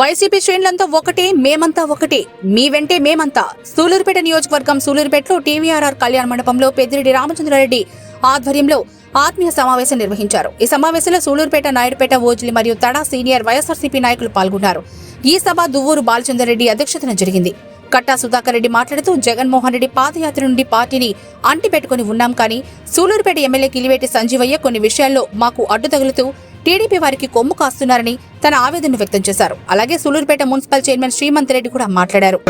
YCP శ్రేణులంతా ఒకటే మేమంతా ఒకటే. మీ వెంటే మేమంతా. సూలూరుపేట నియోజకవర్గం సూలూరుపేటలో టీవీఆర్ఆర్ కళ్యాణ మండపంలో పెద్దిరెడ్డి రామచంద్రారెడ్డి ఆధ్వర్యంలో ఆత్మీయ సమావేశం నిర్వహించారు. ఈ సమావేశంలో సూలూరుపేట నాయుడుపేట ఓజిలి మరియు తడా సీనియర్ వైఎస్ఆర్సీపీ నాయకులు పాల్గొన్నారు. ఈ సభ దువ్వూరు బాలచంద్రరెడ్డి అధ్యక్షతన జరిగింది. కట్టా సుధాకర్ రెడ్డి మాట్లాడుతూ జగన్మోహన్ రెడ్డి పాదయాత్ర నుండి పార్టీని అంటిపెట్టుకుని ఉన్నాం కానీ సూలూరుపేట ఎమ్మెల్యే కిలివేటి సంజీవయ్య కొన్ని విషయాల్లో మాకు అడ్డు తగులుతూ టీడీపీ వారికి కొమ్ము కాస్తున్నారని తన ఆవేదన వ్యక్తం చేశారు. అలాగే సూలూరుపేట మున్సిపల్ చైర్మన్ శ్రీమంత్ రెడ్డి కూడా మాట్లాడారు.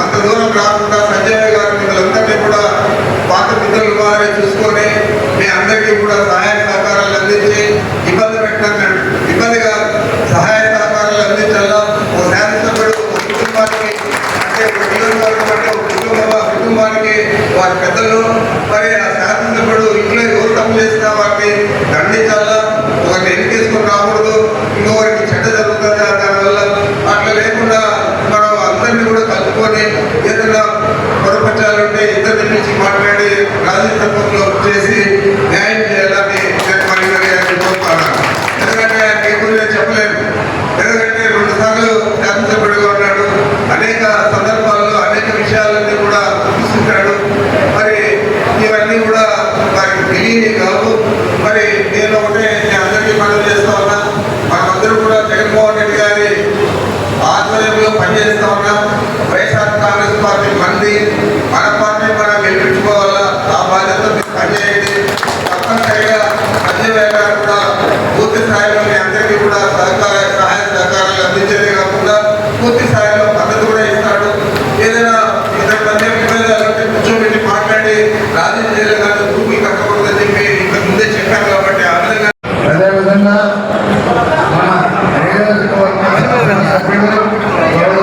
అంత దూరం రాకుండా సంజయ్ గారు మిమ్మల్ని కూడా పాత మిత్రులు వారే చూసుకొని అందరికీ కూడా సహాయ సహకారాలు అందించి ఇబ్బంది పెట్టిన ఇబ్బందిగా సహాయ సహకారాలు అందించాలా ఓ శాసనసభ్యుడు ఒక కుటుంబానికి అంటే ఒక నియోజకవర్గం అంటే ఒక కుటుంబ కుటుంబానికి వారి పెద్దలు మరి ఆ శాసనసభ్యుడు ఇంట్లో ఎవరు తప్పు చేసినా వారిని దండించాలా ఒకరిని ఎన్నికేసుకొని రాకూడదు ఇంకొకరికి చెడ్డ జరుగుతుంది దానివల్ల అట్లా లేకుండా మనం అందరినీ కూడా కలుపుకొని ఏదైనా పొరపచ్చాలంటే ఇద్దరిని పిలిచి మాట్లాడి రాజకీయంలో చేసి న్యాయం చేయాలని నేను మరి మరి ఆయన కోరుతున్నాను ఎందుకంటే ఆయన ఎక్కువ నేను చెప్పలేను ఎందుకంటే రెండు సార్లు శాసనసభ్యుడిగా ఉన్నాడు అనేక సందర్భాల్లో అనేక విషయాలన్నీ కూడా చూస్తుంటాడు మరి ఇవన్నీ కూడా వారికి తెలియని కావు మరి నేను ఒకటే నేను అందరికీ మనం చేస్తా ఉన్నా మనమందరూ కూడా జగన్మోహన్ రెడ్డి గారి ఆధ్వర్యంలో పనిచేస్తా ఉన్నాం వైఎస్ఆర్ కాంగ్రెస్ పార్టీ మంది మన పార్టీ మనం గెలిపించుకోవాలా ఆ బాధ్యత మీరు పనిచేయండి తప్పనిసరిగా సంజయ్ గారు కూడా పూర్తి స్థాయిలో మీ అందరికీ కూడా సహకార సహాయ సహకారాలు అందించేదే కాకుండా పూర్తి స్థాయిలో మద్దతు కూడా ఇస్తాడు. ఏదైనా ఇద్దరి మధ్య విభేదాలు కూర్చోబెట్టి మాట్లాడి రాజీ చేయలేదు భూమి కట్టకూడదని చెప్పి ఇంతకు ముందే చెప్పాను కాబట్టి ఆ విధంగా అదేవిధంగా సభ్యులు సంజయ్ గారు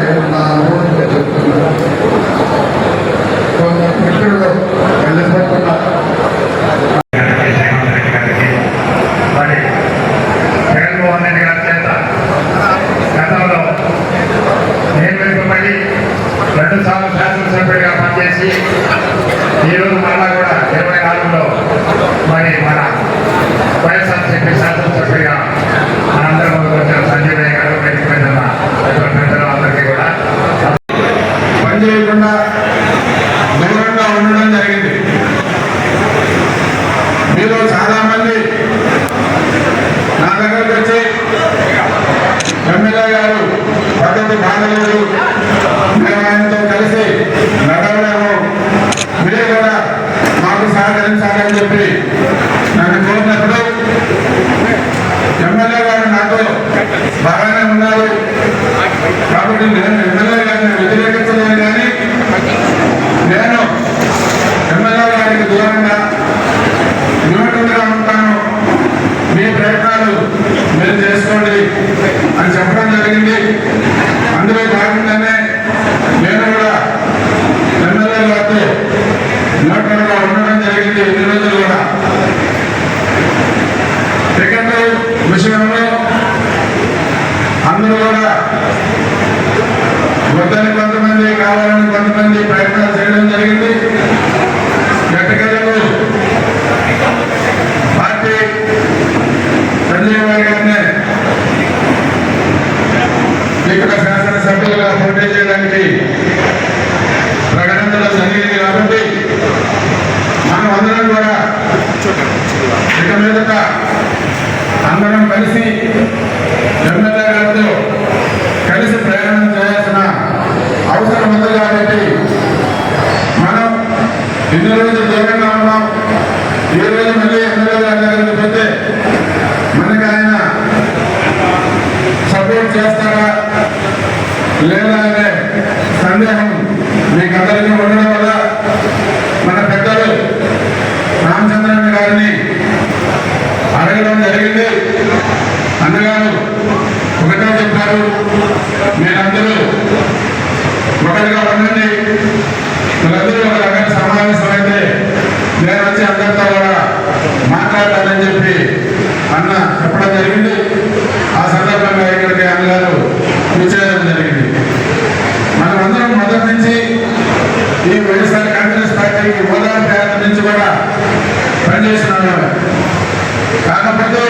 Gracias. రామారావు గారు పద్ధతి బాలలేదు ఆయనతో కలిసి నడవలేము మీరే కూడా మాకు సహకరించాలని చెప్పి నన్ను కోరినప్పుడు ఎమ్మెల్యే గారు నాతో బాగానే ఉన్నారు. కాబట్టి నేను ఎమ్మెల్యే గారిని వ్యతిరేకించలేదు కానీ క్రికెట్ విషయంలో అందరూ కూడా వద్దని కొంతమంది కావాలని కొంతమంది ప్రయత్నాలు చేయడం జరిగింది. గట్టకలకు పార్టీ సంజయ్ బాబు గారిని ఇక్కడ శాసనసభ్యులుగా పోటీ చేయడానికి కలిసి ఎమ్మెల్యే గారితో కలిసి ప్రయాణం చేయాల్సిన అవసరం ఉంది కాబట్టి మనం ఇన్ని రోజులు దూరంగా ఉన్నాం. రోజు మళ్ళీ ఎమ్మెల్యే గారిని గారు మీరందరూ ఒకటిగా ఉండండి. మీరందరూ ఒక రకంగా సమావేశం అయితే నేను వచ్చి అందరితో కూడా మాట్లాడాలని చెప్పి అన్న చెప్పడం జరిగింది. ఆ సందర్భంగా ఇక్కడికి అన్నగారు కూర్చోవడం జరిగింది. మనమందరం మొదటి నుంచి ఈ వైఎస్ఆర్ కాంగ్రెస్ పార్టీకి హోదా ప్రయత్నం నుంచి కూడా పనిచేసిన కాకపోతే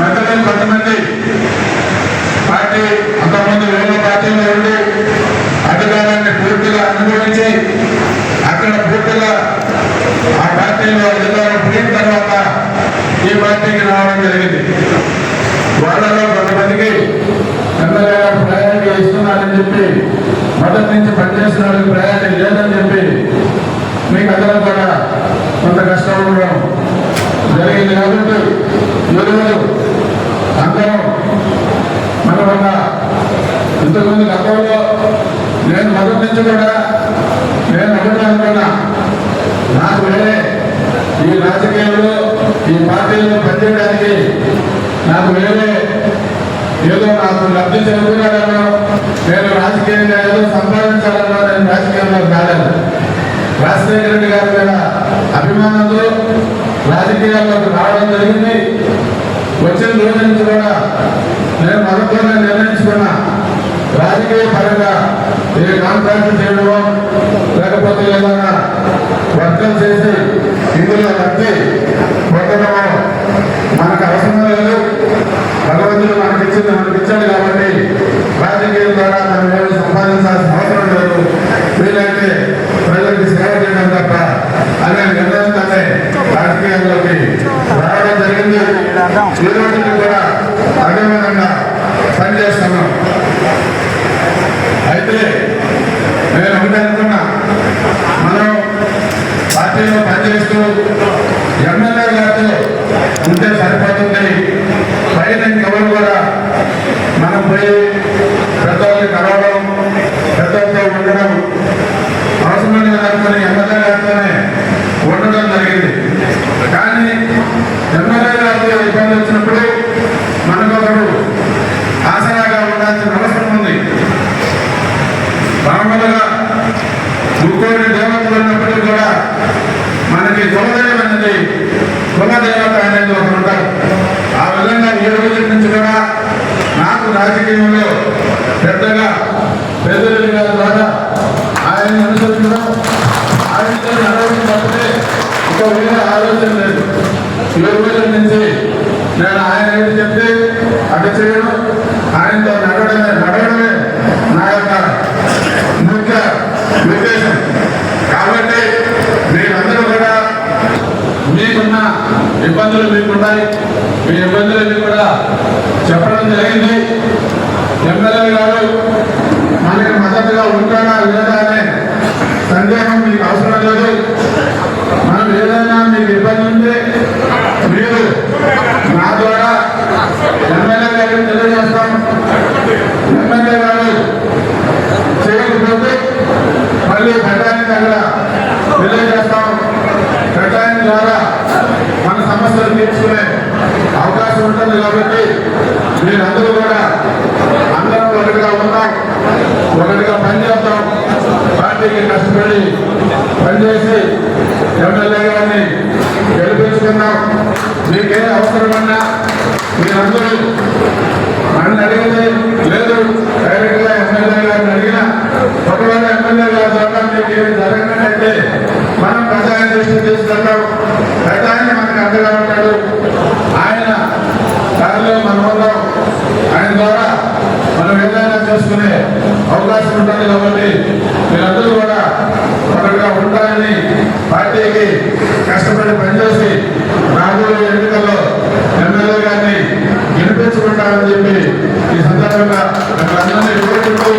మధ్యలో కొంతమంది పార్టీ అంతకుముందు వేరే పార్టీలో ఉండి అధికారాన్ని పూర్తిగా అనుభవించి అక్కడ పూర్తిగా ఆ పార్టీలో అధికారం పోయిన తర్వాత ఈ పార్టీకి రావడం జరిగింది. వాళ్ళలో కొంతమందికి ఎమ్మెల్యే ప్రయాణికి ఇస్తున్నారని చెప్పి మొదటి నుంచి పనిచేసిన వాళ్ళకి ప్రయాణం లేదని చెప్పి మీకు అందరం కూడా కొంత కష్టం ఉండడం జరిగింది కాబట్టి ఈరోజు అందరం మన వల్ల ఇంతకుముందు గతంలో నేను మొదటి నుంచి కూడా నేను ఒకటే అనుకున్నా. నాకు వేరే ఈ రాజకీయాల్లో ఈ పార్టీలో పనిచేయడానికి నాకు వేరే ఏదో నాకు లబ్ధి చేకూరాలనో నేను రాజకీయంగా ఏదో సంపాదించాలన్నా నేను రాజకీయంలో కాలేదు. రాజశేఖర రెడ్డి గారి మీద అభిమానంతో రాజకీయాల్లోకి రావడం జరిగింది వచ్చిన రోజు నుంచి కూడా నేను నిర్ణయించుకున్న నిర్ణయించుకున్నా రాజకీయ పరంగా ఏ కాంట్రాక్ట్ చేయడమో లేకపోతే ఏదైనా వర్గం చేసి ఇందులో నచ్చి కొట్టడమో మనకు అవసరం లేదు. భగవంతుడు మనకి మనకిచ్చాడు కాబట్టి రాజకీయం ద్వారా మనం ఏమి సంపాదించాల్సిన అవసరం లేదు వీలైతే ప్రజలకు సేవ చేయడం తప్ప అనే నిర్ణయంతోనే రాజకీయాల్లోకి రావడం జరిగింది ఈ రోజుకి కూడా అదే విధంగా పనిచేస్తున్నాం అయితే నేను ఒకటే అనుకున్నా మనం పార్టీలో పనిచేస్తూ ఎమ్మెల్యే గారితో ఉంటే సరిపోతుంది పైన ఎవరు కూడా మనం పోయి పెద్దవాళ్ళని కలవడం పెద్దలతో ఉండడం అవసరమైన అనుకుని ఎమ్మెల్యే గారితోనే ఉండడం జరిగింది. కానీ ఎమ్మెల్యే గారితో ఇబ్బంది వచ్చినప్పుడు మనకొకరు ఆసరాగా ఉండాల్సిన అవసరం ఉంది మామూలుగా ముక్కోటి దేవతలు ఉన్నప్పటికీ కూడా మనకి కులదేవం అనేది కులదేవత అనేది ఒకరు ఉంటారు ఆ విధంగా ఈ రోజు నుంచి కూడా నాకు రాజకీయంలో పెద్దగా పెద్దరెడ్డి గారి ద్వారా ఆయన అనుసరించడం ఆయనతో నడవడం తప్పితే ఇంకా వేరే ఆలోచన లేదు ఈ రోజుల నుంచి నేను ఆయన ఏది చెప్తే అటు చేయడం ఆయనతో నడవడమే నడవడమే నా యొక్క ముఖ్య ఉద్దేశం కాబట్టి మీరందరూ కూడా మీకున్న ఇబ్బందులు మీకున్నాయి మీ ఇబ్బందులన్నీ కూడా చెప్పడం జరిగింది. ఎమ్మెల్యే గారు మనకి మద్దతుగా ఉంటాడా లేదా అనే సందేహం మీకు అవసరం లేదు. మనం ఏదైనా మీకు ఇబ్బంది ఉంటే మీరు నా ద్వారా ఎమ్మెల్యే గారికి తెలియజేస్తాం. ఎమ్మెల్యే గారు చేయకపోతే మళ్ళీ ఘటానికి అక్కడ తెలియజేస్తాం ఘటానికి ద్వారా మన సమస్యలు తీర్చుకునే అవకాశం ఉంటుంది కాబట్టి మీరందరూ కూడా అందరం ఒకటిగా ఉన్నాం ఒకటిగా పనిచేద్దాం పార్టీకి కష్టపడి పనిచేసి ఎమ్మెల్యే గారిని గెలిపించుకుందాం. మీకే అవసరమన్నా మీరందరూ నన్ను అడిగితే లేదు. డైరెక్ట్గా ఎమ్మెల్యే గారిని అడిగినా ఒకవేళ ఎమ్మెల్యే గారి ద్వారా మీకు ఏమి జరగనట్లయితే మనం ప్రజాయ దృష్టి తీసుకుంటాం ప్రజాన్ని మనకు అండగా ఉంటాడు. ఆయన దారిలో మనం ఉన్నాం ఆయన ద్వారా మనం ఏదైనా చేసుకునే అవకాశం ఉంటుంది కాబట్టి మీరందరూ కూడా ఒకటిగా ఉంటారని పార్టీకి కష్టపడి పనిచేసి రాబోయే ఎన్నికల్లో ఎమ్మెల్యే గారిని గెలిపించుకుంటారని చెప్పి ఈ సందర్భంగా మిమ్మల్ని అందరినీ కోరుకుంటూ